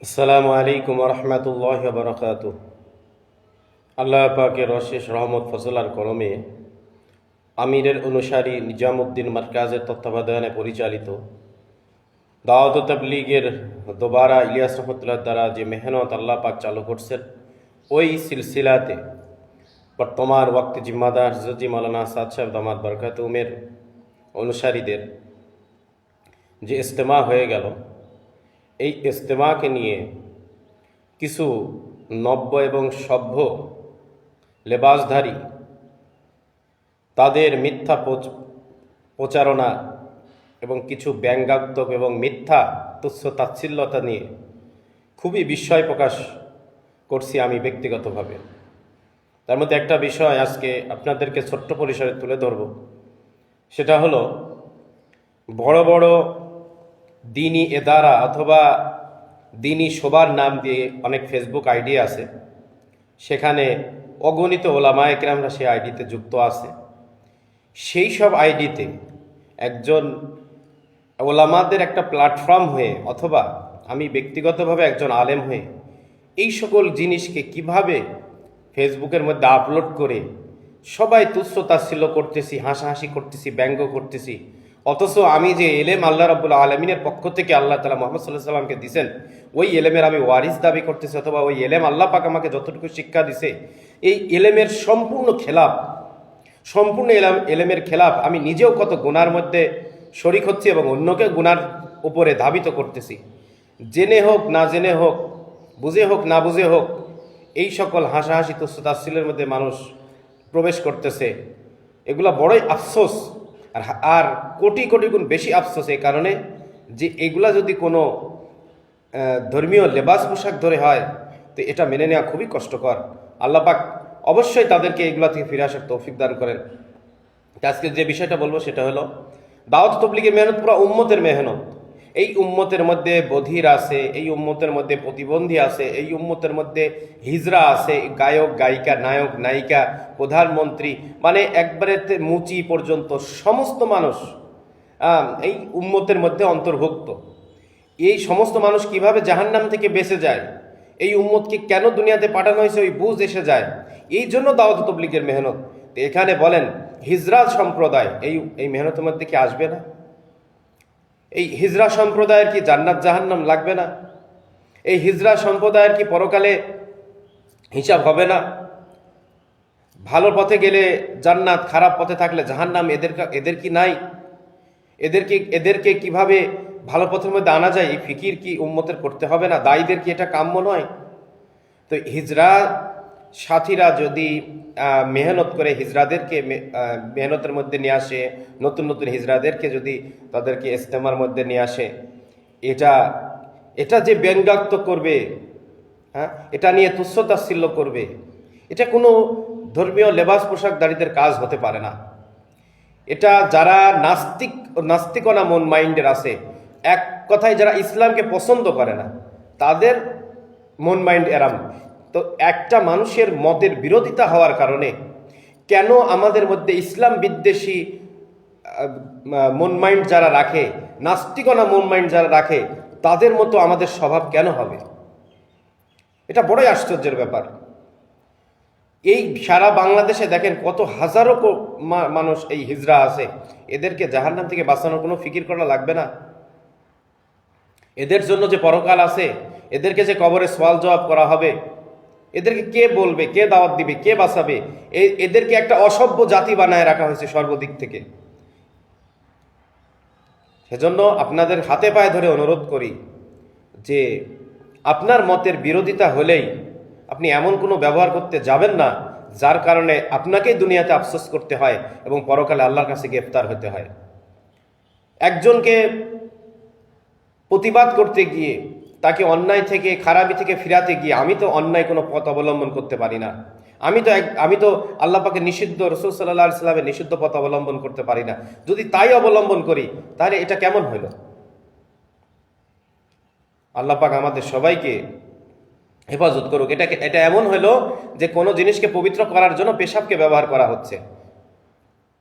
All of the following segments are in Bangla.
আসসালামু আলাইকুম রহমতুল্লাহ বরকাত আল্লাহ পাকের অশেষ রহমত ফজলার কলমে আমিরের অনুসারী নিজামুদ্দিন মার্কাজের তত্ত্বাবধানে পরিচালিত দাওয়াত তাবলীগের দোবারা ইলিয়াস রহমতুল্লাহ দ্বারা যে মেহনত আল্লাহ পাক চালু করছেন, ওই সিলসিলাতে বর্তমান ওয়াক্ত জিম্মাদার হজরত মৌলানা সাদ সাহেব দামাদ বরকাত উমের অনুসারীদের যে ইস্তেমা হয়ে গেল এই ইস্তেমাকে নিয়ে কিছু নব্য এবং সভ্য লেবাসধারী তাদের মিথ্যা প্রচ- প্রচারণা এবং কিছু ব্যঙ্গাত্মক এবং মিথ্যা তুচ্ছ তাচ্ছিল্যতা নিয়ে খুবই বিস্ময় প্রকাশ করছি আমি ব্যক্তিগতভাবে। তার মধ্যে একটা বিষয় আজকে আপনাদেরকে ছোট্ট পরিসরে তুলে ধরব। সেটা হলো বড় বড় দিনী এদারা অথবা দিনী শোবার নাম দিয়ে অনেক ফেসবুক আইডি আছে। সেখানে অগণিত ওলামা একরামরা সেই আইডিতে যুক্ত আছে। সেই সব আইডিতে একজন ওলামাদের একটা প্ল্যাটফর্ম হয়ে অথবা আমি ব্যক্তিগতভাবে একজন আলেম হয়ে এই সকল জিনিসকে কীভাবে ফেসবুকের মধ্যে আপলোড করে সবাই তুচ্ছ তাচ্ছিল্য করতেছি, হাসাহাসি করতেছি, ব্যঙ্গ করতেছি অথচ আমি যে এলেম আল্লাহ রাবুল আলমিনের পক্ষ থেকে আল্লাহ তালা মোহাম্মদ সাল্লাহ সাল্লামকে দিছেন, ওই এলেমের আমি ওয়ারিস দাবি করতেছি অথবা ওই এলেম আল্লাহ পাক আমাকে যতটুকু শিক্ষা দিছে, এই এলেমের সম্পূর্ণ খেলাপ, সম্পূর্ণ এলাম, এলেমের খেলাফ আমি নিজেও কত গুনার মধ্যে শরিক হচ্ছি এবং অন্যকে গুনার উপরে ধাবিত করতেছি। জেনে হোক, না জেনে হোক, বুঝে হোক, না বুঝে হোক, এই সকল হাসাহাসি তুচ্ছতাশীলের মধ্যে মানুষ প্রবেশ করতেছে। এগুলা বড়ই আফসোস। আর আর কোটি কোটি গুণ বেশি আফসোস এই কারণে যে এগুলা যদি কোনো ধর্মীয় লেবাস পোশাক ধরে হয়, তো এটা মেনে নেওয়া খুবই কষ্টকর। আল্লাপাক অবশ্যই তাদেরকে এগুলা থেকে ফিরে আসার তৌফিক দান করেন। আজকে যে বিষয়টা বলব সেটা হলো দাওয়াত তবলিগের মেহনত পুরো উম্মতের মেহনত। এই উম্মতের মধ্যে বধির আছে, এই উম্মতের মধ্যে প্রতিবন্ধী আছে, এই উম্মতের মধ্যে হিজরা আছে, গায়ক, গায়িকা, নায়ক, নায়িকা, প্রধানমন্ত্রী মানে একবারে মুচি পর্যন্ত সমস্ত মানুষ এই উম্মতের মধ্যে অন্তর্ভুক্ত। এই সমস্ত মানুষ কীভাবে জাহান্নাম থেকে বেঁচে যায়? এই উম্মতকে কেন দুনিয়াতে পাঠানো হয়েছে? ওই বুঝ এসে যায়। এই জন্য দাওয়াত তবলিগের মেহনত। এখানে বলেন হিজরা সম্প্রদায়, এই এই মেহনতের মধ্যে কি আসবে না? এই হিজরা সম্প্রদায়ের কি জান্নাত জাহান্নাম লাগবে না? এই হিজরা সম্প্রদায়ের কি পরকালে হিসাব হবে না? ভালো পথে গেলে জান্নাত, খারাপ পথে থাকলে জাহান্নাম এদের এদের কি নাই? এদেরকে এদেরকে কীভাবে ভালো পথের মধ্যে আনা যায়? এই ফিকির কি উম্মতের করতে হবে না? দায়ীদের কি এটা কাম্য নয়? তো হিজরা সাথীরা যদি মেহনত করে হিজরাদেরকে মেহনতের মধ্যে নিয়ে আসে, নতুন নতুন হিজরাদেরকে যদি তাদেরকে ইস্তেমার মধ্যে নিয়ে আসে, এটা এটা যে ব্যঙ্গাত্মক করবে হ্যাঁ এটা নিয়ে তুচ্ছতাচ্ছিল্য করবে, এটা কোনো ধর্মীয় লেবাস পোশাকধারীদের কাজ হতে পারে না। এটা যারা নাস্তিক, নাস্তিকনা মন মাইন্ডের আছে, এক কথায় যারা ইসলামকে পছন্দ করে না, তাদের মন মাইন্ড এরাম। তো একটা মানুষের মতের বিরোধিতা হওয়ার কারণে কেন আমাদের মধ্যে ইসলাম বিদ্বেষী মন মাইন্ড যারা রাখে, নাস্তিকনা মন মাইন্ড যারা রাখে, তাদের মতো আমাদের স্বভাব কেন হবে? এটা বড়ই আশ্চর্যের ব্যাপার। এই সারা বাংলাদেশে দেখেন কত হাজারো মানুষ এই হিজরা আছে। এদেরকে জাহান্নাম থেকে বাঁচানোর কোনো ফিকির করা লাগবে না। এদের জন্য যে পরকাল আছে, এদেরকে যে কবরে সওয়াল জবাব করা হবে এদেরকে কে বলবে, কে দাওয়াত দিবে, কে বাঁচাবে? এদেরকে একটা অসভ্য জাতি বানায় রাখা হয়েছে সর্বদিক থেকে। সেজন্য আপনাদের হাতে পায়ে ধরে অনুরোধ করি যে আপনার মতের বিরোধিতা হলেই আপনি এমন কোনো ব্যবহার করতে যাবেন না যার কারণে আপনাকেই দুনিয়াতে আফসোস করতে হয় এবং পরকালে আল্লাহর কাছে গ্রেফতার হতে হয়। একজনকে প্রতিবাদ করতে গিয়ে তাকে অন্যায় থেকে, খারাপি থেকে ফিরাতে গিয়ে আমি তো অন্যায় কোনো পথ অবলম্বন করতে পারি না। আমি তো আমি তো আল্লাহ পাকে নিষিদ্ধ রসুল সাল্লাহ ইসলামের নিষিদ্ধ পথ অবলম্বন করতে পারি না। যদি তাই অবলম্বন করি, তাহলে এটা কেমন হইল আল্লাহ পাক আমাদের সবাইকে হেফাজত করুক। এটাকে, এটা এমন হলো যে কোনো জিনিসকে পবিত্র করার জন্য পেশাবকে ব্যবহার করা হচ্ছে।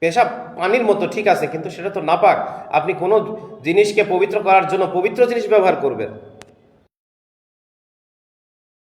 পেশাব পানির মতো ঠিক আছে, কিন্তু সেটা তো নাপাক। আপনি কোনো জিনিসকে পবিত্র করার জন্য পবিত্র জিনিস ব্যবহার করবেন।